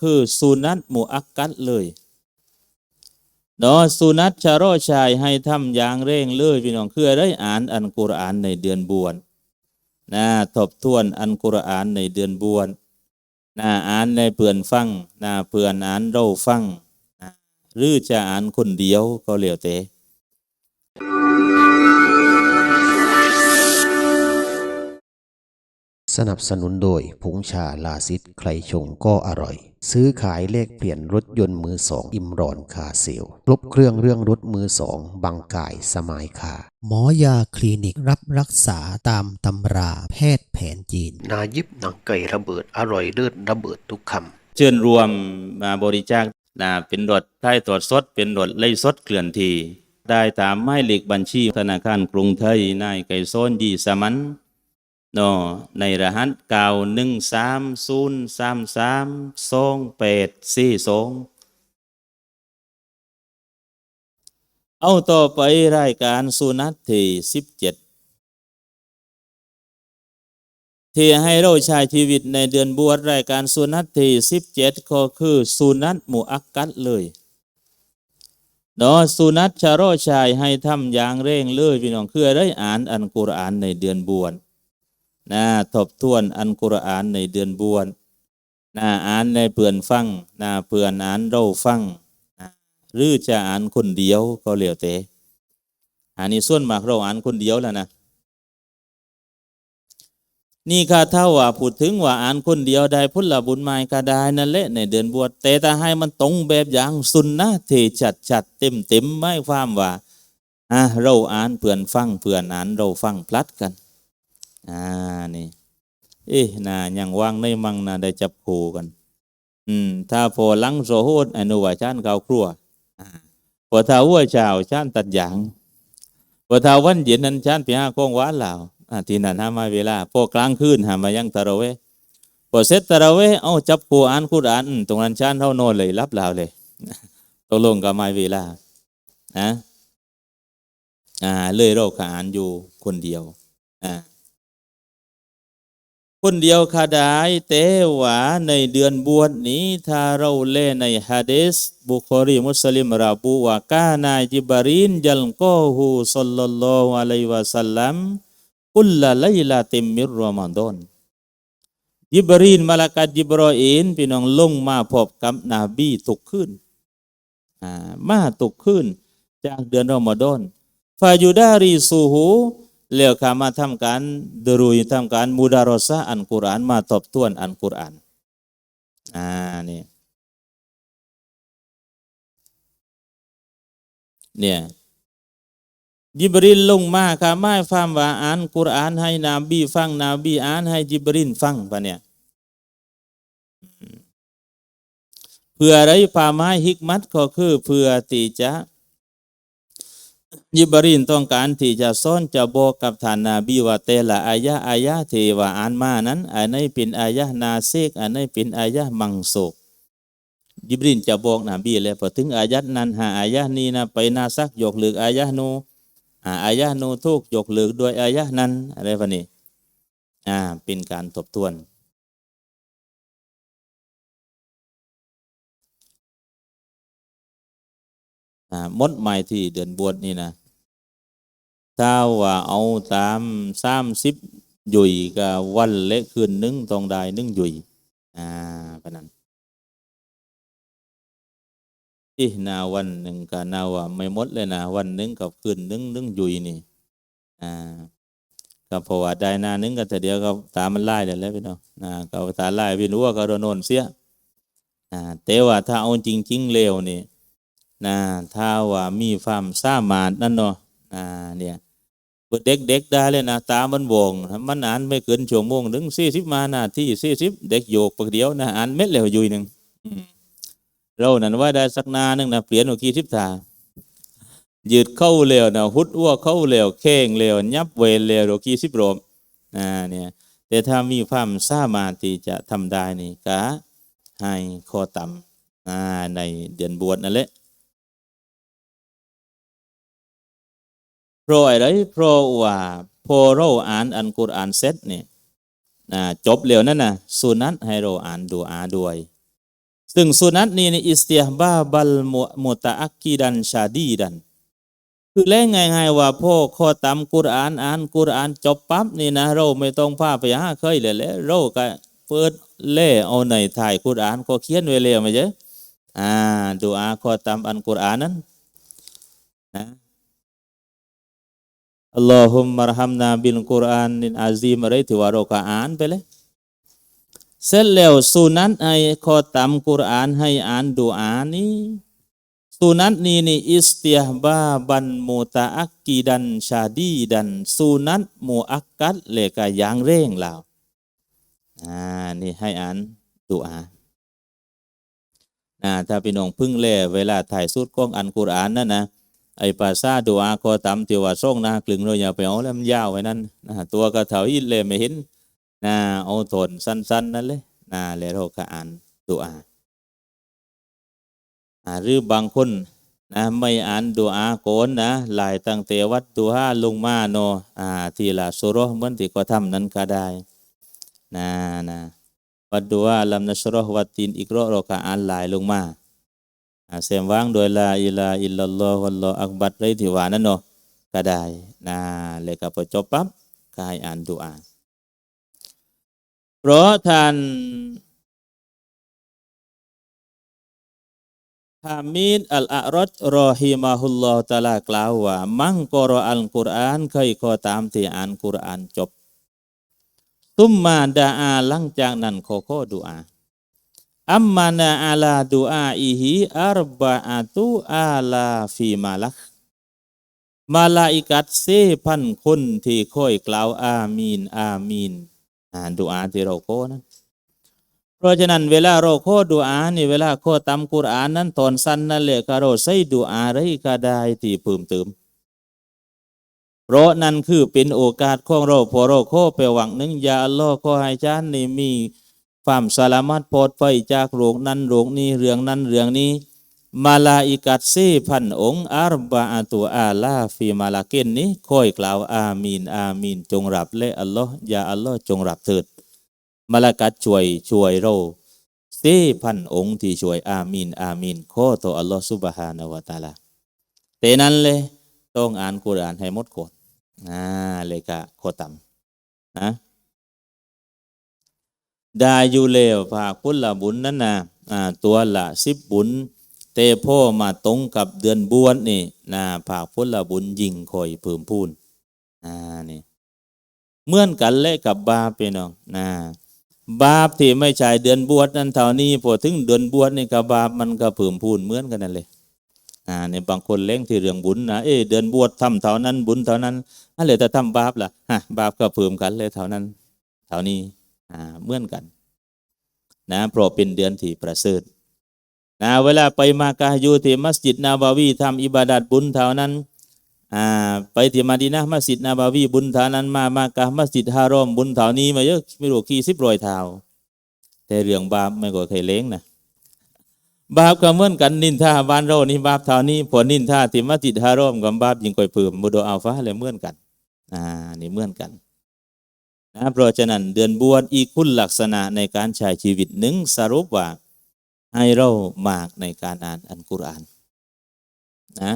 คือสุนัตมุอักกัดเลยเนาะสุนัตชาโรชายให้ทำอย่างเร่งเลยพี่น้องคือได้อ่านอันกุรอานในเดือนบวนนะทบทวนอันกุรอานในเดือนบวนนะอ่านในเปื่อนฟังนะเปื่อนอ่านเราฟังนะหรือจะอ่านคนเดียวก็เหลียวแต่ สนับสนุนโดยผงชาลาซิดใครชงก็อร่อย ซื้อขายเลขเปลี่ยนรถยนต์มือสอง อิมรอนคาเซลครบเครื่องเรื่องรถมือสองบางกายสมายคาหมอยาคลินิกรับรักษาตามตำราแพทย์แผนจีน นายิบหนังไก่ระเบิดอร่อยเลิศระเบิดทุกคำเชิญรวมมาบริจาคนะเป็นรถใต้ตรวจสดเป็นรถไล่สดเคลื่อนที่ได้ตามหมายเลขบัญชีธนาคารกรุงไทยนายไก่โซนยีสมัน เนาะในรหัสเก้าหนึ่งสามศูนย์สามสามสองแปดสี่สองเอาต่อไปรายการสุนัตที่สิบเจ็ดที่ให้เราใช้ชีวิตในเดือนบวชรายการสุนัตที่สิบเจ็ดก็คือสุนัตมุอักกัดเลยเนาะสุนัตชาโรชายให้ทำอย่างเร่งเลยพี่น้องคือได้อ่านอันกุรอานในเดือนบวช นะทบทวนอันกุรอานในเดือนบวชนะอ่านในเปื่อนฟังนะเปื่อนอ่านเราฟังนะหรือจะอ่านคนเดียวก็เหลียวแต่อันนี้ส่วนมากเราอ่านคนเดียวแล้วนะนี่ค่ะถ้าว่าพูดถึงว่าอ่านคนเดียวได้พุทธบุญหมายก็ได้นั่นแหละในเดือนบวชแต่ถ้าให้มันตรงแบบอย่างสุนนะที่ชัดชัดเต็มเต็มๆไม่ความว่าอะเราอ่านเพื่อนฟังเพื่อนอ่านเราฟังพลัดกัน อ่านี่เอ๊ะนะยังว่างในมังนะได้จับคู่กัน อืม ถ้าพอลังโซโหดอนุวาชานเขาครัวพอถ้าวัวชาวชานตัดหยางพอถ้าวันเย็นนั้นชานปีห้าโคงวานลาวอ่าที่นั่นหามาเวลา พอกลางคืนหามายังตะระเวพอเสร็จตะระเวเอาจับกูอ่านคุรอานตรงนั้นชานเท่านอนเลยรับเหล่าเลยตกลงกับมาเวลานะอ่าเลยเราขานอยู่คนเดียว อ่า คนเดียวขาดายแต่ว่าในเดือนบวชนี้ถ้าเราเล่นในฮะดีษบุคอรีมุสลิมระบุว่ากานาจิบรินยัลกอฮูสัลลัลลอฮุอะลัยวะสัลลัมกุลละไลลาติมมิรรอมฎอนยิบรีนมาลากัดยิบรออินพี่น้องลงมาพบกับนบีทุกคืนมาทุกคืนจากเดือนรอมฎอนฟายูดารีซูฮู เลี้ยวขามาทำการดรุยทำการมุดารอซะอันกุรอานมาทบทวนอันกุรอานอ่านี่เนี่ยยิบรินลงมาค่ะไม่ฟังว่าอ่านกุรอานให้นบีฟังนบีอ่านให้ยิบรินฟังปะเนี่ยเพื่ออะไรป่าไม้ฮิกมัตก็คือเพื่อที่จะ ยิบรินต้องการที่จะสอนจะบอกกับท่านนาบีว่าแต่ละอายะอายะที่ว่าอ่านมานั้นอันไหนเป็นอายะนาเซกอันไหนเป็นอายะมังโศกยิบรินจะบอกนบีเลยพอถึงอายัดนั้นหาอายะนี้นะไปนาซักยกหรืออายะนูอาอายะห์นูทุกยกเลิกด้วยอายะนั้นอะไรพวกนี้อ่าเป็นการทบทวน มดใหมายที่เดือนบวชนี่นะถ้าว่าเอาตามสามสิบหยุยกับวันเละคืนนึงตองได้นึ่งหยุยอ่าพะนันที่นาวันหนึ่งกับนาว่าไม่มดเลยนะวันนึ่งกับคืนนึ่งนึ่งหยุยนี่อ่าก็เพราะว่าได้นาหนึ่งก็แต่เดียวก็ตามมันไล่เลยแล้วพี่น้องนะก็ตาไล่พี่รู้ว่าก็โดนโนนเสียอ่าแต่ว่าถ้าเอาจริง ๆเร็วนี่ นะถ้าว่ามีความสามารถนั่นเนาะอ่าเนี่ยเด็กเด็กๆได้เลยนะตามันวงมันอ่านไม่เกินชั่วโมงถึงสี่สิบมานาที่สี่สิบเด็กโยกปักเดียวนะอ่านเม็ดเร็วอยู่หนึ่งเรานั่นว่าได้สักนาหนึงนะเปลี่ยนหัวกีทิพตายืดเข้าเร็วนะหุดอ้วเข้าเร็วเข่งเร็วยับเวรเร็วหัวกีสิบโรมอ่าเนี่ยแต่ถ้ามีความสามารถที่จะทำได้นี่ก็ให้ข้อต่ำอ่าในเดือนบวชนั่นแหละ พราะอะไรเพราะว่าพอเราอ่านอันกุรอานเสร็จเนี่ยจบเร็วนั่นนะสุนัตให้เราอ่านดูอาด้วย ซึ่งสุนัตนี้นี่อิสติฮบาบัลมุมุตะอักกีดันชาดีดัน คือเล่ง่ายๆว่าพ่อข้อตามกุรอานอ่านกุรอานจบปั๊บนี่นะเราไม่ต้องพาไปหาเคยเลยแหละเราก็เปิดเล่เอาในถ่ายกุรอานก็เขียนไว้แล้วไหมเจ๊อ่าดูอาข้อตามอันกุรอานนั้นนะ อัลลอฮุมมารฮัมนาบิลกุรอานนินอาซีมอะไรที่ว่าเราก็อ่านไปเลยเสร็จแล้วสุนัตไอข้อตามกุรอานให้อ่านดูอานี้สุนัตนี้นี่อิสติฮบาบันมุตะอักกีดันชาดีดันสุนัตมูอักกัดเลกะยางเร่งลาวอ่านี่ให้อ่านดูอาอ่าถ้าพี่น้องพึ่งเล่เวลาถ่ายสุดกล้องอันกุรอานนั่นนะ ไอ้ภาษาดูอาก็ตามที่ว่าส่งนะกลึงเราอย่าไปเอาแล้วมันยาวไว้นั่นนะตัวกระเถาอินเลยไม่เห็นนะเอาทนสั้นๆนั่นเลยนะแล้วเราก็อ่านดูอาอ่าหรือบางคนนะไม่อ่านดูอาโกนนะหลายตั้งแต่วัดดูห้าลงมาโนอ่าทีละสุรเหมือนที่ก็ทำนั้นก็ได้นะนะวัดดูอาลัมนัชรวัดตินอีกรอบเราก็อ่านหลายลงมา เสียงว่างโดยลาอิลาอิลลัลลอฮุวัลลอฮุอักบัดเลยที่ว่านั่นเนาะก็ได้นะเลยก็พอจบปั๊บก็ให้อ่านดูอาเพราะท่านฮามิดอัลอารอดรอฮิมาฮุลลอฮ์ตะลากล่าวว่า มังกรออัลกุรอานเคยขอตามที่อ่านกุรอานจบ ตุมมาดาอาหลังจากนั้นขอขอดุอา อัมมานาอาลาดุอาอิฮิอัรบะอาตุอาลาฟีมาลัก มาลาอิกัดเซพันคนที่ค่อยกล่าวอามีน อามีนอ่านดุอาที่เราขอนั้นเพราะฉะนั้นเวลาเราขอดุอานี่เวลาขอตามกุรอานนั้นตอนสั้นนั่นแหละก็เราใช้ดุอาไรก็ได้ที่เพิ่มเติมเพราะนั่นคือเป็นโอกาสของเราพอเราขอไปหวังหนึ่งยาอัลลอฮ์ขอให้จานนี่มี ความสลามัดปลอดภัยจากโรคนั้นโรคนี้เรื่องนั้นเรื่องนี้ มาลาอิกัดซีพันองค์อารบาอาตุอาลาฟีมาลาเกนนี้ค่อยกล่าวอามีนอามีนจงรับและอัลลอฮ์ยาอัลลอฮ์จงรับเถิด มาลากัดช่วยช่วยเราเซพันองค์ที่ช่วยอามีนอามีนข้อต่ออัลลอฮ์ซุบฮานาวะตาลาแต่นั้นเลยต้องอ่านกุรอานให้หมดก่อนอ่าเลยกะโคตำนะ ได้อยู่แล้วภาคพุละบุญนั่นนะอ่าตัวละสิบบุญ เตโพมาตรงกับเดือนบวชนี่นะภาคพุละบุญยิงคอยเพิ่มพูนอ่านี่เหมือนกันเลยกับบาปพี่น้องนะบาปที่ไม่ใช่เดือนบวชนั้นเท่านี้พอถึงเดือนบวชนี่กับบาปมันก็เพิ่มพูนเหมือนกันนั่นเลยอ่าเนี่ยบางคนเล่งที่เรื่องบุญนะเอ้เดือนบวชทำเท่านั้นบุญเท่านั้นอะไรแต่ทำบาปล่ะฮะบาปก็เพิ่มกันเลยเท่านั้น เท่านี้ เหมือนกันนะเพราะเป็นเดือนที่ประเสริฐนะเวลาไปมากะอยู่ที่มัสยิดนาบาวีทำอิบาดัดบุญเท่านั้นอ่าไปที่มาดีนะมัสยิดนาบาวีบุญเท่านั้นมามากะมัสยิดฮารอมบุญเท่านี้มาเยอะไม่รู้กี่สิบรอยเท่าแต่เรื่องบาปไม่ก็เคยเล้งนะบาปก็เหมือนกันนินทาบ้านเรานี่บาปเท่านี้ผลนินทาที่มัสยิดฮารอมกับบาปยิงก่อยเพิ่มมุดอัลฟาเลยเหมือนกันอ่านี่เหมือนกัน นะเพราะฉะนั้นเดือนบวชอีกคุณลักษณะในการใช้ชีวิตหนึ่งสรุปว่าให้เรามากในการอ่านอันกุรอานนะ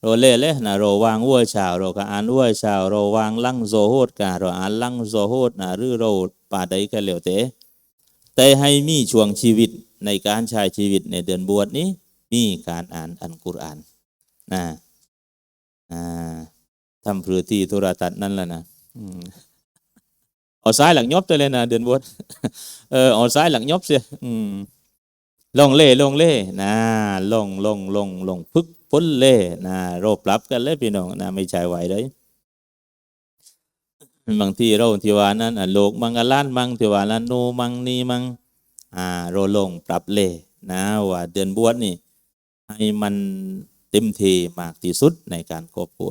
เราเล่เลยนะเราวางวัวชาวเราก็อ่านวัวชาวเราวางลังโซโฮดกาเราอ่านลังโซโฮดนะหรือเราป่าใดก็เหลวเตแต่ให้มีช่วงชีวิตในการใช้ชีวิตในเดือนบวชนี้มีการอ่านอันกุรอานนะอ่าทำพฤติโทรทัศน์นั่นแหละนะอืม เอาซ้ายหลังยบตัวเลยนะเดือนบวชเออเอาซ้ายหลังยบเสียอืมลงเล่ลงเล่นะลงลงลงลงพึกพ้นเล่นะโรบปรับกันเลยพี่น้องนะไม่ใช่ไหวเลยบางทีเราที่ว่านั้นอะโลกมังอลานมังที่ว่านั้นโนมังนีมังอ่าโรลงปรับเล่นะว่าเดือนบวชนี่ ให้มันเต็มทีมากที่สุดในการครอบครัว